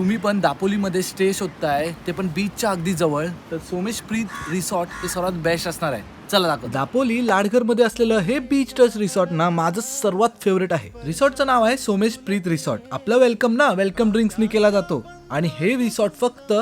तुम्ही पण दापोलीमध्ये स्टे शोधताय ते पण बीचच्या अगदी जवळ. तर सोमेश प्रीत रिसॉर्ट हे सर्वात बेस्ट असणार आहे. चला दाखव दापोली लाडघरमध्ये असलेलं हे बीच टच रिसॉर्ट ना माझं सर्वात फेवरेट आहे. रिसॉर्टचं नाव आहे सोमेश प्रीत रिसॉर्ट आपलं वेलकम ना वेलकम ड्रिंक्सनी केला जातो. आणि हे रिसॉर्ट फक्त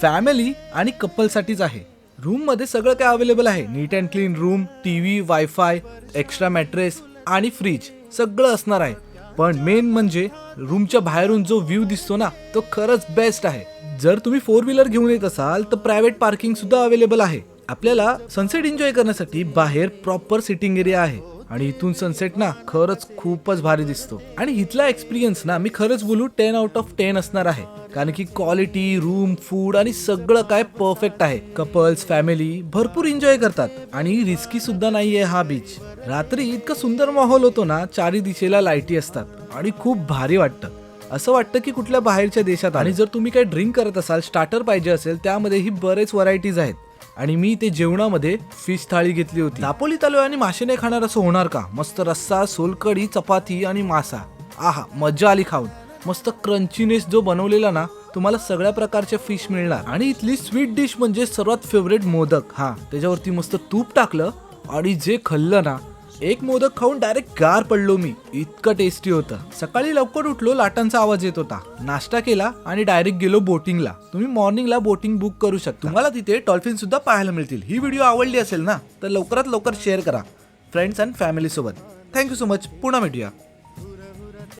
फॅमिली आणि कपलसाठीच आहे. रूममध्ये सगळं काय अवेलेबल आहे? Neat and clean room TV WiFi extra mattress आणि फ्रीज सगळं असणार आहे. पण मेन म्हणजे रूमच्या बाहेरून जो व्ह्यू दिसतो ना तो खरंच बेस्ट आहे. जर तुम्ही फोर व्हीलर घेऊन येत असाल तर प्रायव्हेट पार्किंग सुद्धा अवेलेबल आहे. आपल्याला सनसेट एन्जॉय करण्यासाठी बाहेर प्रॉपर सिटिंग एरिया आहे. आणि इथून सनसेट ना खरंच खूपच भारी दिसतो. आणि इथला एक्सपिरियन्स ना मी खरंच बोलू टेन आउट ऑफ टेन असणार आहे. कारण की क्वालिटी रूम फूड आणि सगळं काय परफेक्ट आहे. कपल्स फॅमिली भरपूर एन्जॉय करतात. आणि रिस्की सुद्धा नाहीये हा बीच रात्री इतका सुंदर माहोल होतो ना चारी दिशेला लाईटी असतात आणि खूप भारी वाटतं. असं वाटतं की कुठल्या बाहेरच्या देशात आणि जर तुम्ही काही ड्रिंक करत असाल स्टार्टर पाहिजे असेल त्यामध्येही बरेच व्हरायटीज आहेत. आणि मी ते जेवणामध्ये फिश थाळी घेतली होती. दापोलीत आलोय आणि मासे नाही खाणार असं होणार का? मस्त रस्सा सोलकडी चपाती आणि मासा. आहा मजा आली खाऊन. मस्त क्रंचीनेस जो बनवलेला ना तुम्हाला सगळ्या प्रकारचे फिश मिळणार. आणि इथली स्वीट डिश म्हणजे सर्वात फेवरेट मोदक. हा त्याच्यावरती मस्त तूप टाकलं आणि जे खाल्लं ना एक मोदक खाऊन डायरेक्ट गार पडलो मी. इतकं टेस्टी होतं. सकाळी लवकर उठलो लाटांचा आवाज येत होता. नाश्ता केला आणि डायरेक्ट गेलो बोटिंगला तुम्ही मॉर्निंगला बोटिंग बुक करू शकता. तुम्हाला तिथे डॉल्फिन सुद्धा पाहायला मिळतील. ही व्हिडिओ आवडली असेल ना तर लवकरात लवकर शेअर करा. फ्रेंड्स अँड फॅमिली सोबत. थँक्यू सो मच पुन्हा भेटूया.